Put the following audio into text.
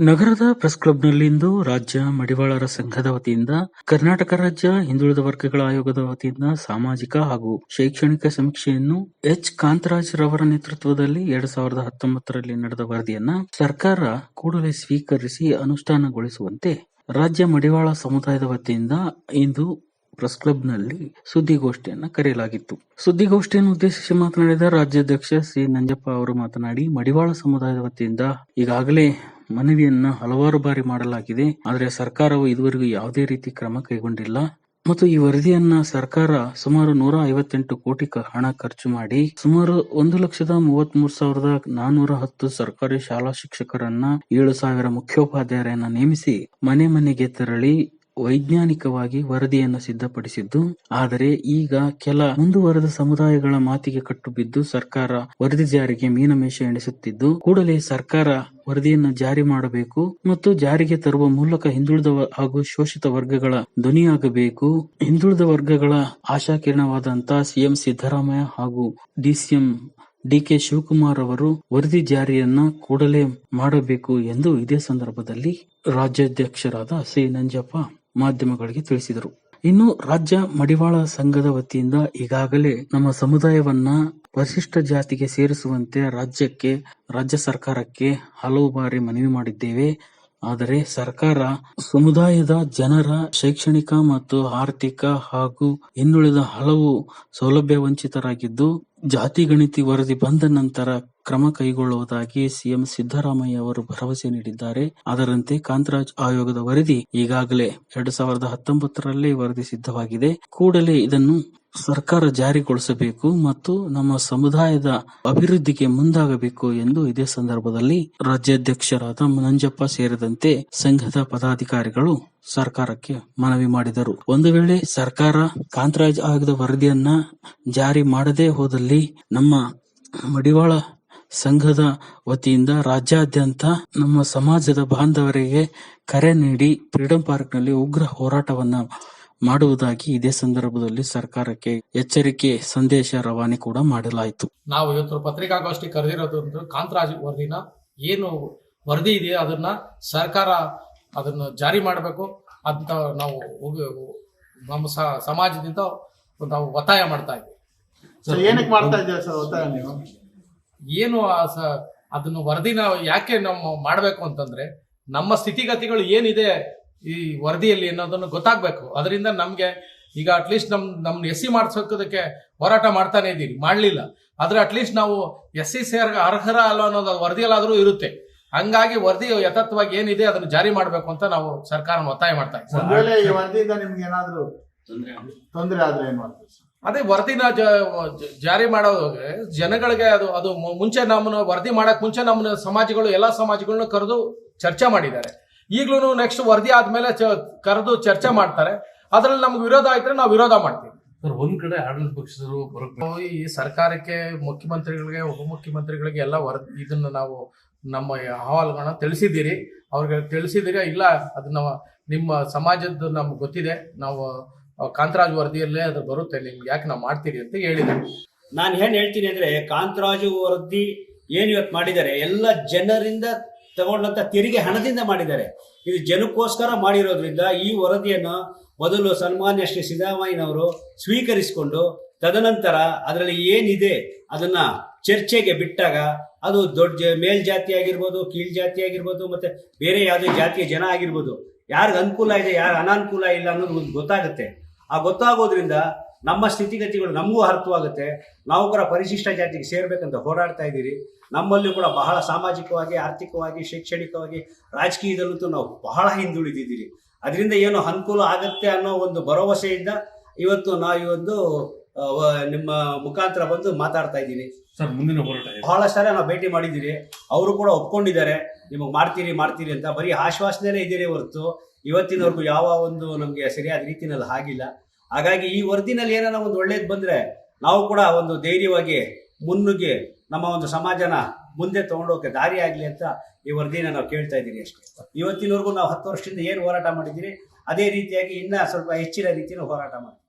ನಗರದ ಪ್ರೆಸ್ ಕ್ಲಬ್ನಲ್ಲಿಂದು ರಾಜ್ಯ ಮಡಿವಾಳರ ಸಂಘದ ವತಿಯಿಂದ, ಕರ್ನಾಟಕ ರಾಜ್ಯ ಹಿಂದುಳಿದ ವರ್ಗಗಳ ಆಯೋಗದ ವತಿಯಿಂದ ಸಾಮಾಜಿಕ ಹಾಗೂ ಶೈಕ್ಷಣಿಕ ಸಮೀಕ್ಷೆಯನ್ನು ಎಚ್. ಕಾಂತರಾಜ್ ರವರ ನೇತೃತ್ವದಲ್ಲಿ ಎರಡ್ ಸಾವಿರದ ಹತ್ತೊಂಬತ್ತರಲ್ಲಿ ನಡೆದ ವರದಿಯನ್ನ ಸರ್ಕಾರ ಕೂಡಲೇ ಸ್ವೀಕರಿಸಿ ಅನುಷ್ಠಾನಗೊಳಿಸುವಂತೆ ರಾಜ್ಯ ಮಡಿವಾಳ ಸಮುದಾಯದ ವತಿಯಿಂದ ಇಂದು ಪ್ರೆಸ್ ಕ್ಲಬ್ನಲ್ಲಿ ಸುದ್ದಿಗೋಷ್ಠಿಯನ್ನು ಕರೆಯಲಾಗಿತ್ತು. ಸುದ್ದಿಗೋಷ್ಠಿಯನ್ನು ಉದ್ದೇಶಿಸಿ ಮಾತನಾಡಿದ ರಾಜ್ಯಾಧ್ಯಕ್ಷ ಸಿ. ನಂಜಪ್ಪ ಅವರು ಮಾತನಾಡಿ, ಮಡಿವಾಳ ಸಮುದಾಯದ ವತಿಯಿಂದ ಈಗಾಗಲೇ ಮನವಿಯನ್ನ ಹಲವಾರು ಬಾರಿ ಮಾಡಲಾಗಿದೆ. ಆದರೆ ಸರ್ಕಾರವು ಇದುವರೆಗೂ ಯಾವುದೇ ರೀತಿ ಕ್ರಮ ಕೈಗೊಂಡಿಲ್ಲ. ಮತ್ತು ಈ ವರದಿಯನ್ನ ಸರ್ಕಾರ ಸುಮಾರು ನೂರ ಐವತ್ತೆಂಟು ಕೋಟಿ ಹಣ ಖರ್ಚು ಮಾಡಿ ಸುಮಾರು ಒಂದು ಲಕ್ಷದ ಮೂವತ್ತ್ ಮೂರು ಸಾವಿರದ ನಾನೂರ ಹತ್ತು ಸರ್ಕಾರಿ ಶಾಲಾ ಶಿಕ್ಷಕರನ್ನ ಏಳು ಸಾವಿರ ಮುಖ್ಯೋಪಾಧ್ಯಾಯರನ್ನ ನೇಮಿಸಿ ಮನೆ ಮನೆಗೆ ತೆರಳಿ ವೈಜ್ಞಾನಿಕವಾಗಿ ವರದಿಯನ್ನು ಸಿದ್ಧಪಡಿಸಿದ್ದು, ಆದರೆ ಈಗ ಕೆಲ ಮುಂದುವರೆದ ಸಮುದಾಯಗಳ ಮಾತಿಗೆ ಕಟ್ಟು ಬಿದ್ದು ಸರ್ಕಾರ ವರದಿ ಜಾರಿಗೆ ಮೀನಮೇಷ ಎಣಿಸುತ್ತಿದ್ದು, ಕೂಡಲೇ ಸರ್ಕಾರ ವರದಿಯನ್ನು ಜಾರಿ ಮಾಡಬೇಕು ಮತ್ತು ಜಾರಿಗೆ ತರುವ ಮೂಲಕ ಹಿಂದುಳಿದ ಹಾಗೂ ಶೋಷಿತ ವರ್ಗಗಳ ಧ್ವನಿಯಾಗಬೇಕು. ಹಿಂದುಳಿದ ವರ್ಗಗಳ ಆಶಾಕಿರಣವಾದಂತಹ ಸಿಎಂ ಸಿದ್ದರಾಮಯ್ಯ ಹಾಗೂ ಡಿಸಿಎಂ ಡಿಕೆ ಶಿವಕುಮಾರ್ ಅವರು ವರದಿ ಜಾರಿಯನ್ನ ಕೂಡಲೇ ಮಾಡಬೇಕು ಎಂದು ಇದೇ ಸಂದರ್ಭದಲ್ಲಿ ರಾಜ್ಯಾಧ್ಯಕ್ಷರಾದ ಸಿ ನಂಜಪ್ಪ ಮಾಧ್ಯಮಗಳಿಗೆ ತಿಳಿಸಿದರು. ಇನ್ನು ರಾಜ್ಯ ಮಡಿವಾಳ ಸಂಘದ ವತಿಯಿಂದ ಈಗಾಗಲೇ ನಮ್ಮ ಸಮುದಾಯವನ್ನ ಪರಿಶಿಷ್ಟ ಜಾತಿಗೆ ಸೇರಿಸುವಂತೆ ರಾಜ್ಯಕ್ಕೆ, ರಾಜ್ಯ ಸರ್ಕಾರಕ್ಕೆ ಹಲವು ಬಾರಿ ಮನವಿ ಮಾಡಿದ್ದೇವೆ. ಆದರೆ ಸರ್ಕಾರ ಸಮುದಾಯದ ಜನರ ಶೈಕ್ಷಣಿಕ ಮತ್ತು ಆರ್ಥಿಕ ಹಾಗೂ ಇನ್ನುಳಿದ ಹಲವು ಸೌಲಭ್ಯ ವಂಚಿತರಾಗಿದ್ದು, ಜಾತಿ ಗಣಿತಿ ವರದಿ ಬಂದ ನಂತರ ಕ್ರಮ ಕೈಗೊಳ್ಳುವುದಾಗಿ ಸಿಎಂ ಸಿದ್ದರಾಮಯ್ಯ ಅವರು ಭರವಸೆ ನೀಡಿದ್ದಾರೆ. ಅದರಂತೆ ಕಾಂತರಾಜ್ ಆಯೋಗದ ವರದಿ ಈಗಾಗಲೇ ಎರಡ್ ಸಾವಿರದ ಹತ್ತೊಂಬತ್ತರಲ್ಲೇ ವರದಿ ಸಿದ್ಧವಾಗಿದೆ. ಕೂಡಲೇ ಇದನ್ನು ಸರ್ಕಾರ ಜಾರಿಗೊಳಿಸಬೇಕು ಮತ್ತು ನಮ್ಮ ಸಮುದಾಯದ ಅಭಿವೃದ್ಧಿಗೆ ಮುಂದಾಗಬೇಕು ಎಂದು ಇದೇ ಸಂದರ್ಭದಲ್ಲಿ ರಾಜ್ಯಾಧ್ಯಕ್ಷರಾದ ನಂಜಪ್ಪ ಸೇರಿದಂತೆ ಸಂಘದ ಪದಾಧಿಕಾರಿಗಳು ಸರ್ಕಾರಕ್ಕೆ ಮನವಿ ಮಾಡಿದರು. ಒಂದು ವೇಳೆ ಸರ್ಕಾರ ಕಾಂತರಾಜ್ ಆಯೋಗದ ವರದಿಯನ್ನ ಜಾರಿ ಮಾಡದೇ ಹೋದಲ್ಲಿ ನಮ್ಮ ಮಡಿವಾಳ ಸಂಘದ ವತಿಯಿಂದ ರಾಜ್ಯಾದ್ಯಂತ ನಮ್ಮ ಸಮಾಜದ ಬಾಂಧವರಿಗೆ ಕರೆ ನೀಡಿ ಫ್ರೀಡಂ ಪಾರ್ಕ್ನಲ್ಲಿ ಉಗ್ರ ಹೋರಾಟವನ್ನ ಮಾಡುವುದಾಗಿ ಇದೇ ಸಂದರ್ಭದಲ್ಲಿ ಸರ್ಕಾರಕ್ಕೆ ಎಚ್ಚರಿಕೆ ಸಂದೇಶ ರವಾನೆ ಕೂಡ ಮಾಡಲಾಯಿತು. ನಾವು ಇವತ್ತು ಪತ್ರಿಕಾಗೋಷ್ಠಿ ಕರೆದಿರೋದು ಕಾಂತರಾಜ್ ವರದಿನ ಏನು ವರದಿ ಇದೆಯೋ ಅದನ್ನ ಸರ್ಕಾರ ಅದನ್ನು ಜಾರಿ ಮಾಡಬೇಕು ಅಂತ ನಾವು ನಮ್ಮ ಸಮಾಜದಿಂದ ನಾವು ಒತ್ತಾಯ ಮಾಡ್ತಾ ಇದ್ದೀವಿ ಸರ್ ಏನಕ್ಕೆ ಮಾಡ್ತಾ ಇದ್ದೀವಿ ಸರ್ ಒತ್ತಾಯ ನೀವು? ಏನು ಆ ಅದನ್ನು ವರದಿನ ಯಾಕೆ ನಾವು ಮಾಡಬೇಕು ಅಂತಂದ್ರೆ, ನಮ್ಮ ಸ್ಥಿತಿಗತಿಗಳು ಏನಿದೆ ಈ ವರದಿಯಲ್ಲಿ ಅನ್ನೋದನ್ನು ಗೊತ್ತಾಗಬೇಕು. ಅದರಿಂದ ನಮ್ಗೆ ಈಗ ಅಟ್ಲೀಸ್ಟ್ ನಮ್ ನಮ್ ಎಸ್ ಸಿ ಮಾಡ್ಸೋದಕ್ಕೆ ಹೋರಾಟ ಮಾಡ್ತಾನೆ ಇದ್ದೀವಿ. ಮಾಡ್ಲಿಲ್ಲ. ಆದ್ರೆ ಅಟ್ಲೀಸ್ಟ್ ನಾವು ಎಸ್ ಸಿ ಸೇರ್ ಅರ್ಹರ ಅಲ್ಲ ಅನ್ನೋದು ವರದಿಯಲ್ಲಾದ್ರೂ ಇರುತ್ತೆ. ಹಂಗಾಗಿ ವರದಿ ಯಥಾರ್ಥವಾಗಿ ಏನಿದೆ ಅದನ್ನು ಜಾರಿ ಮಾಡಬೇಕು ಅಂತ ನಾವು ಸರ್ಕಾರ ಒತ್ತಾಯ ಮಾಡ್ತಾ ಇದ್ದೀವಿ. ತೊಂದರೆ ಆದ್ರೆ ಏನ್ ಮಾಡ್ತೀವಿ ಅದೇ ವರದಿನ ಜಾರಿ ಮಾಡೋದ್ರೆ ಜನಗಳಿಗೆ ಅದು ಅದು ಮುಂಚೆ ನಮ್ಮನ್ನು ವರದಿ ಮಾಡಕ್ ಮುಂಚೆ ನಮ್ಮ ಸಮಾಜಗಳು ಎಲ್ಲಾ ಸಮಾಜಗಳನ್ನ ಕರೆದು ಚರ್ಚೆ ಮಾಡಿದ್ದಾರೆ. ಈಗಲೂ ನೆಕ್ಸ್ಟ್ ವರದಿ ಆದ್ಮೇಲೆ ಕರೆದು ಚರ್ಚೆ ಮಾಡ್ತಾರೆ. ಅದ್ರಲ್ಲಿ ನಮ್ಗೆ ವಿರೋಧ ಆಯ್ತಾರೆ ನಾವು ವಿರೋಧ ಮಾಡ್ತೀವಿ. ಸರ್ ಒಂದ್ ಕಡೆ ಆಡಳಿತ ಪಕ್ಷದವರು ಬರಕ್ ಈ ಸರ್ಕಾರಕ್ಕೆ ಮುಖ್ಯಮಂತ್ರಿಗಳಿಗೆ ಉಪಮುಖ್ಯಮಂತ್ರಿಗಳಿಗೆ ಎಲ್ಲ ವರದಿ ಇದನ್ನ ನಾವು ನಮ್ಮ ಅಹವಾಲುಗಳನ್ನ ತಿಳಿಸಿದ್ದೀರಿ. ಅವ್ರಿಗೆ ತಿಳಿಸಿದ್ದೀರಿ? ಇಲ್ಲ ಅದನ್ನ ನಿಮ್ಮ ಸಮಾಜದ್ದು ನಮ್ಗೆ ಗೊತ್ತಿದೆ. ನಾವು ಕಾಂತರಾಜ್ ವರದಿಯಲ್ಲೇ ಅದು ಬರುತ್ತೆ, ನಿಮ್ಗೆ ಯಾಕೆ ನಾವು ಮಾಡ್ತೀರಿ ಅಂತ ಹೇಳಿದ್ರು ನಾನು ಏನ್ ಹೇಳ್ತೀನಿ ಅಂದ್ರೆ, ಕಾಂತರಾಜು ವರದಿ ಏನ್ ಇವತ್ತು ಮಾಡಿದ್ದಾರೆ, ಎಲ್ಲ ಜನರಿಂದ ತಗೊಂಡಂತ ತೆರಿಗೆ ಹಣದಿಂದ ಮಾಡಿದ್ದಾರೆ. ಇದು ಜನಕ್ಕೋಸ್ಕರ ಮಾಡಿರೋದ್ರಿಂದ ಈ ವರದಿಯನ್ನು ಮೊದಲು ಸನ್ಮಾನ್ಯ ಶ್ರೀ ಸಿದ್ದರಾಮಯ್ಯನವರು ಸ್ವೀಕರಿಸಿಕೊಂಡು, ತದನಂತರ ಅದರಲ್ಲಿ ಏನಿದೆ ಅದನ್ನ ಚರ್ಚೆಗೆ ಬಿಟ್ಟಾಗ, ಅದು ದೊಡ್ಡ ಮೇಲ್ಜಾತಿ ಆಗಿರ್ಬೋದು ಕೀಳ್ ಜಾತಿ ಆಗಿರ್ಬೋದು, ಮತ್ತೆ ಬೇರೆ ಯಾವುದೇ ಜಾತಿಯ ಜನ ಆಗಿರ್ಬೋದು, ಯಾರಿಗೆ ಅನುಕೂಲ ಇದೆ, ಯಾರು ಅನಾನುಕೂಲ ಇಲ್ಲ ಅನ್ನೋದು ಗೊತ್ತಾಗುತ್ತೆ. ಆ ಗೊತ್ತಾಗೋದ್ರಿಂದ ನಮ್ಮ ಸ್ಥಿತಿಗತಿಗಳು ನಮಗೂ ಅರ್ಥವಾಗುತ್ತೆ. ನಾವು ಕೂಡ ಪರಿಶಿಷ್ಟ ಜಾತಿಗೆ ಸೇರ್ಬೇಕಂತ ಹೋರಾಡ್ತಾ ಇದ್ದೀರಿ. ನಮ್ಮಲ್ಲೂ ಕೂಡ ಬಹಳ ಸಾಮಾಜಿಕವಾಗಿ ಆರ್ಥಿಕವಾಗಿ ಶೈಕ್ಷಣಿಕವಾಗಿ ರಾಜಕೀಯದಲ್ಲಂತೂ ನಾವು ಬಹಳ ಹಿಂದುಳಿದಿದ್ದೀರಿ. ಅದರಿಂದ ಏನು ಅನುಕೂಲ ಆಗತ್ತೆ ಅನ್ನೋ ಒಂದು ಭರವಸೆಯಿಂದ ಇವತ್ತು ನಾವು ಈ ಒಂದು ನಿಮ್ಮ ಮುಖಾಂತರ ಬಂದು ಮಾತಾಡ್ತಾ ಇದ್ದೀನಿ ಸರ್ ಮುಂದಿನ ಹೋರಾಟ ಬಹಳ ಸಾರಿ ನಾವು ಭೇಟಿ ಮಾಡಿದ್ದೀರಿ. ಅವರು ಕೂಡ ಒಪ್ಕೊಂಡಿದ್ದಾರೆ. ನಿಮಗೆ ಮಾಡ್ತೀರಿ ಮಾಡ್ತೀರಿ ಅಂತ ಬರೀ ಆಶ್ವಾಸನೆನೇ ಇದ್ದೀರಿ ಹೊರತು. ಇವತ್ತಿನವರೆಗೂ ಯಾವ ಒಂದು ನಮಗೆ ಸರಿಯಾದ ರೀತಿನಲ್ಲಿ ಆಗಿಲ್ಲ. ಹಾಗಾಗಿ ಈ ವರದಿನಲ್ಲಿ ಏನಾರ ಒಂದು ಒಳ್ಳೇದು ಬಂದ್ರೆ ನಾವು ಕೂಡ ಒಂದು ಧೈರ್ಯವಾಗಿ ಮುನ್ನುಗ್ಗಿ ನಮ್ಮ ಒಂದು ಸಮಾಜನ ಮುಂದೆ ತಗೊಂಡೋಗಕ್ಕೆ ದಾರಿ ಆಗಲಿ ಅಂತ ಈ ವರದಿನ ನಾವು ಕೇಳ್ತಾ ಇದ್ದೀನಿ ಅಷ್ಟೇ. ಇವತ್ತಿನವರೆಗೂ ನಾವು ಹತ್ತು ವರ್ಷದಿಂದ ಏನು ಹೋರಾಟ ಮಾಡಿದ್ದೀರಿ, ಅದೇ ರೀತಿಯಾಗಿ ಇನ್ನೂ ಸ್ವಲ್ಪ ಹೆಚ್ಚಿನ ರೀತಿಯಲ್ಲಿ ಹೋರಾಟ ಮಾಡ್ತೀವಿ.